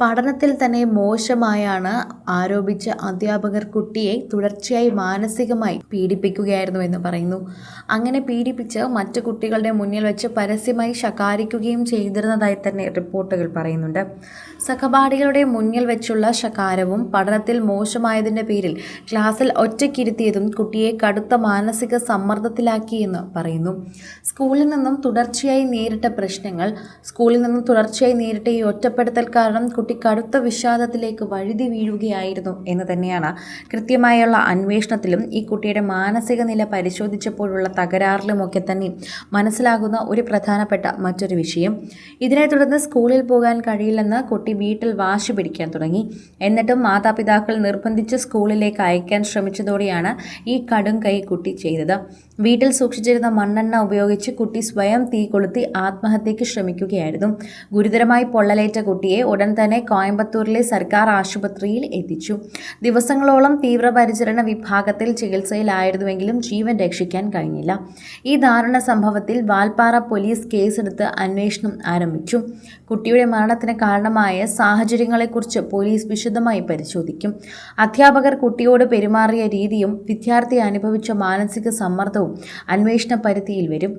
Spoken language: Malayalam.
പഠനത്തിൽ തന്നെ മോശമായാണ് ആരോപിച്ച അധ്യാപകർ കുട്ടിയെ തുടർച്ചയായി മാനസികമായി പീഡിപ്പിക്കുകയായിരുന്നു എന്ന് പറയുന്നു. അങ്ങനെ പീഡിപ്പിച്ച് മറ്റു കുട്ടികളുടെ മുന്നിൽ വെച്ച് പരസ്യമായി ശകാരിക്കുകയും ചെയ്തിരുന്നതായി തന്നെ റിപ്പോർട്ടുകൾ പറയുന്നുണ്ട്. സഹപാഠികളുടെ മുന്നിൽ വെച്ചുള്ള ശകാരവും പഠനത്തിൽ മോശമായതിന്റെ പേരിൽ ക്ലാസ്സിൽ ഒറ്റയ്ക്കിരുത്തിയതും കുട്ടിയെ കടുത്ത മാനസിക സമ്മർദ്ദത്തിലാക്കിയെന്ന് പറയുന്നു. സ്കൂളിൽ നിന്നും തുടർച്ചയായി നേരിട്ട പ്രശ്നങ്ങൾ സ്കൂളിൽ നിന്നും തുടർച്ചയായി നേരിട്ട ഈ ഒറ്റപ്പെടുത്തൽ കാരണം കുട്ടി കടുത്ത വിഷാദത്തിലേക്ക് വഴുതി വീഴുകയായിരുന്നു എന്ന് തന്നെയാണ് കൃത്യമായുള്ള അന്വേഷണത്തിലും ഈ കുട്ടിയുടെ മാനസിക നില പരിശോധിച്ചപ്പോഴുള്ള തകരാറിലുമൊക്കെ തന്നെ മനസ്സിലാകുന്ന ഒരു പ്രധാനപ്പെട്ട മറ്റൊരു വിഷയം. ഇതിനെ തുടർന്ന് സ്കൂളിൽ പോകാൻ കഴിയില്ലെന്ന് കുട്ടി വീട്ടിൽ വാശി പിടിക്കാൻ തുടങ്ങി. എന്നിട്ടും മാതാപിതാക്കൾ നിർബന്ധിച്ച് സ്കൂളിലേക്ക് അയക്കാൻ ശ്രമിച്ചതോടെയാണ് ഈ കടും കൈ കുട്ടി ചെയ്തത്. വീട്ടിൽ സൂക്ഷിച്ചിരുന്ന മണ്ണെണ്ണ ഉപയോഗിച്ച് കുട്ടി സ്വയം തീ കൊളുത്തി ആത്മഹത്യയ്ക്ക് ശ്രമിക്കുകയായിരുന്നു. ഗുരുതരമായി പൊള്ളലേറ്റ കുട്ടിയെ ഉടൻ തന്നെ കോയമ്പത്തൂരിലെ സർക്കാർ ആശുപത്രിയിൽ എത്തിച്ചു. ദിവസങ്ങളോളം തീവ്രപരിചരണ വിഭാഗത്തിൽ ചികിത്സയിലായിരുന്നുവെങ്കിലും ജീവൻ രക്ഷിക്കാൻ കഴിഞ്ഞില്ല. ഈ ദാരുണ സംഭവത്തിൽ വാൽപ്പാറ പോലീസ് കേസെടുത്ത് അന്വേഷണം ആരംഭിച്ചു. കുട്ടിയുടെ മരണത്തിന് കാരണമായ സാഹചര്യങ്ങളെക്കുറിച്ച് പോലീസ് വിശദമായി പരിശോധിക്കും. അധ്യാപകർ കുട്ടിയോട് പെരുമാറിയ രീതിയും വിദ്യാർത്ഥി അനുഭവിച്ച മാനസിക സമ്മർദ്ദവും അന്വേഷണ പരിധിയിൽ വരും.